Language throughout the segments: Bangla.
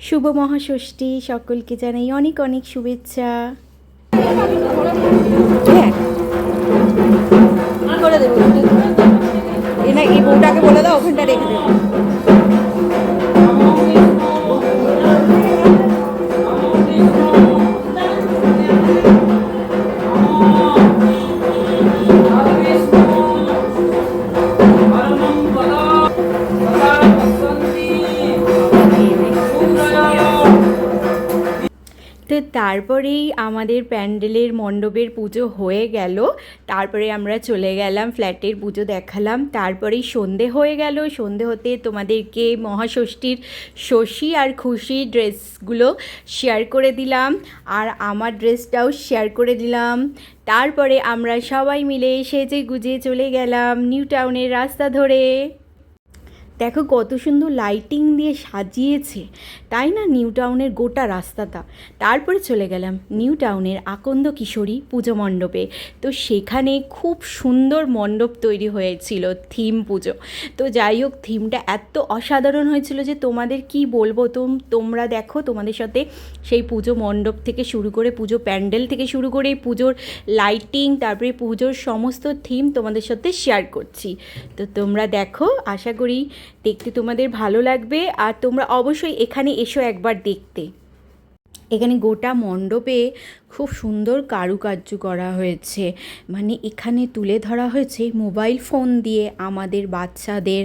শুভ মহাষষ্ঠী সকলকে জানাই অনেক অনেক শুভেচ্ছা। তো তারপরেই আমাদের প্যান্ডেলের মণ্ডপের পুজো হয়ে গেল। তারপরে আমরা চলে গেলাম, ফ্ল্যাটের পুজো দেখালাম। তারপরেই সন্ধে হয়ে গেল। সন্ধে হতে তোমাদেরকে মহাষষ্ঠীর শশী আর খুশি ড্রেসগুলো শেয়ার করে দিলাম আর আমার ড্রেসটাও শেয়ার করে দিলাম। তারপরে আমরা সবাই মিলে সেজে গুজে চলে গেলাম নিউ টাউনের রাস্তা ধরে। দেখো কত সুন্দর লাইটিং দিয়ে সাজিয়েছে। তাই না নিউ টাউনের গোটা রাস্তাটা? তারপরে চলে গেলাম নিউ টাউনের আকন্দ কিশোরী পুজো মণ্ডপে। তো সেখানে খুব সুন্দর মণ্ডপ তৈরি হয়েছিল থিম পুজো। তো যাই হোক থিমটা এত অসাধারণ হয়েছিল যে তোমাদের কি বলব তোম, তোমরা দেখো তোমাদের সাথে সেই পুজো মণ্ডপ থেকে শুরু করে পুজো প্যান্ডেল থেকে শুরু করে পুজোর লাইটিং তারপরে পুজোর সমস্ত থিম তোমাদের সাথে শেয়ার করছি। তো তোমরা দেখো, আশা করি দেখতে তোমাদের ভালো লাগবে আর তোমরা অবশ্যই এখানে এসো একবার দেখতে। এখানে গোটা মণ্ডপে খুব সুন্দর কারুকার্য করা হয়েছে। মানে এখানে তুলে ধরা হয়েছে মোবাইল ফোন দিয়ে আমাদের বাচ্চাদের,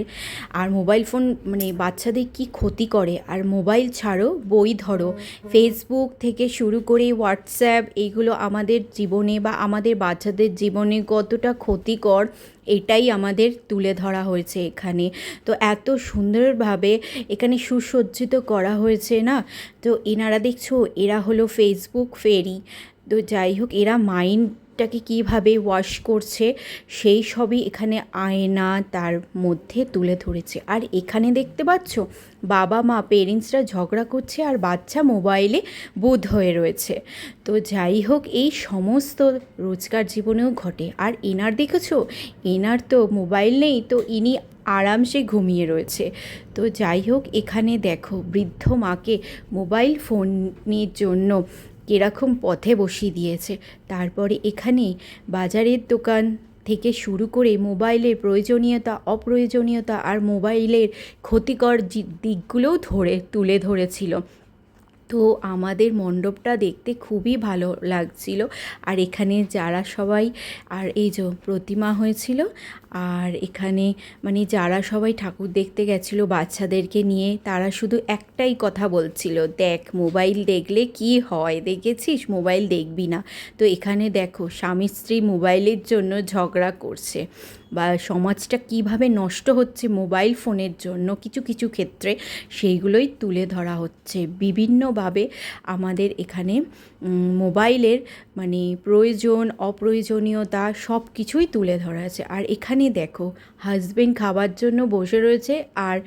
আর মোবাইল ফোন মানে বাচ্চাদের কি ক্ষতি করে, আর মোবাইল ছাড়ো বই ধরো ফেসবুক থেকে শুরু করে হোয়াটসঅ্যাপ এইগুলো আমাদের জীবনে বা আমাদের বাচ্চাদের জীবনে কতটা ক্ষতিকর, এটাই আমাদের তুলে ধরা হয়েছে এখানে। তো এত সুন্দরভাবে এখানে সুসজ্জিত করা হয়েছে না? তো এনারা দেখছ, এরা হলো ফেসবুক ফেরি তো যাই হোক, এরা মাইন্ডটাকে কীভাবে ওয়াশ করছে, সেই সবই এখানে আয়না তার মধ্যে তুলে ধরেছে। আর এখানে দেখতে পাচ্ছ, বাবা মা পেরেন্টসরা ঝগড়া করছে আর বাচ্চা মোবাইলে বোধ হয়ে রয়েছে। তো যাই হোক, এই সমস্ত রোজকার জীবনেও ঘটে। আর এনার দেখেছ, এনার তো মোবাইল নেই, তো ইনি আরামসে ঘুমিয়ে রয়েছে। তো যাই হোক, এখানে দেখো, বৃদ্ধ মাকে মোবাইল ফোনের জন্য কীরকম পথে বসিয়ে দিয়েছে। তারপরে এখানে বাজারের দোকান থেকে শুরু করে মোবাইলের প্রয়োজনীয়তা, অপ্রয়োজনীয়তা আর মোবাইলের ক্ষতিকর দিকগুলোও ধরে, তুলে ধরেছিল। তো আমাদের মণ্ডপটা দেখতে খুবই ভালো লাগছিল। আর এখানে যারা সবাই, আর এই যে প্রতিমা হয়েছিল আর এখানে মানে যারা সবাই ঠাকুর দেখতে গেছিল বাচ্চাদেরকে নিয়ে, তারা শুধু একটাই কথা বলছিল, দেখ, মোবাইল দেখলে কি হয়? দেখেছিস? মোবাইল দেখবি না। তো এখানে দেখো, স্বামী স্ত্রী মোবাইলের জন্য ঝগড়া করছে। বা সমাজটা কীভাবে নষ্ট হচ্ছে মোবাইল ফোনের জন্য কিছু কিছু ক্ষেত্রে, সেইগুলোই তুলে ধরা হচ্ছে। বিভিন্নভাবে আমাদের এখানে মোবাইলের মানে প্রয়োজন, অপ্রয়োজনীয়তা সব কিছুই তুলে ধরা আছে আর এখানে দেখো। হাজবেন্ড খাবার জন্য বসে রয়েছে আর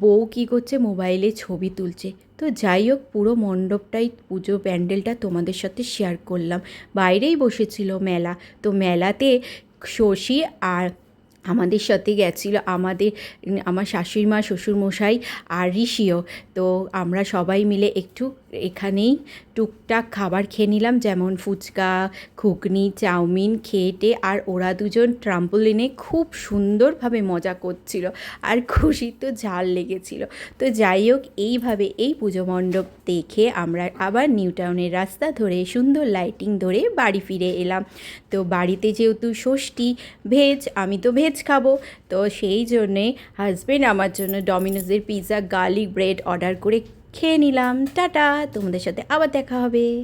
বউ কি করছে মোবাইলে ছবি তুলছে। তো যাই হোক, পুরো মণ্ডপটাই পুজো প্যান্ডেলটা তোমাদের সাথে শেয়ার করলাম। বাইরেই বসেছিল মেলা। তো মেলাতে শশী আর আমাদের সাথে গেছিল আমাদের, আমার শাশুড়ি মা, শ্বশুরমশাই আর ঋষিও। তো আমরা সবাই মিলে একটু এখানেই টুকটাক খাবার খেয়ে নিলাম, যেমন ফুচকা, ঘুগনি, চাউমিন খেয়েটে আর ওরা দুজন ট্রাম্পোলিনে খুব সুন্দরভাবে মজা করছিল আর খুশি তো ঝাল লেগেছিল। তো যাই হোক, এইভাবে এই পুজো মণ্ডপ দেখে আমরা আবার নিউ টাউনের রাস্তা ধরে সুন্দর লাইটিং ধরে বাড়ি ফিরে এলাম। তো বাড়িতে যেহেতু ষষ্ঠী ভেজ আমি তো ভেজ খাব। তো সেই জন্যে হাজব্যান্ড আমার জন্য ডমিনোজের পিৎজা গার্লিক ব্রেড অর্ডার করে খেয়ে নিলাম। টাটা, তোমাদের সাথে আবার দেখা হবে।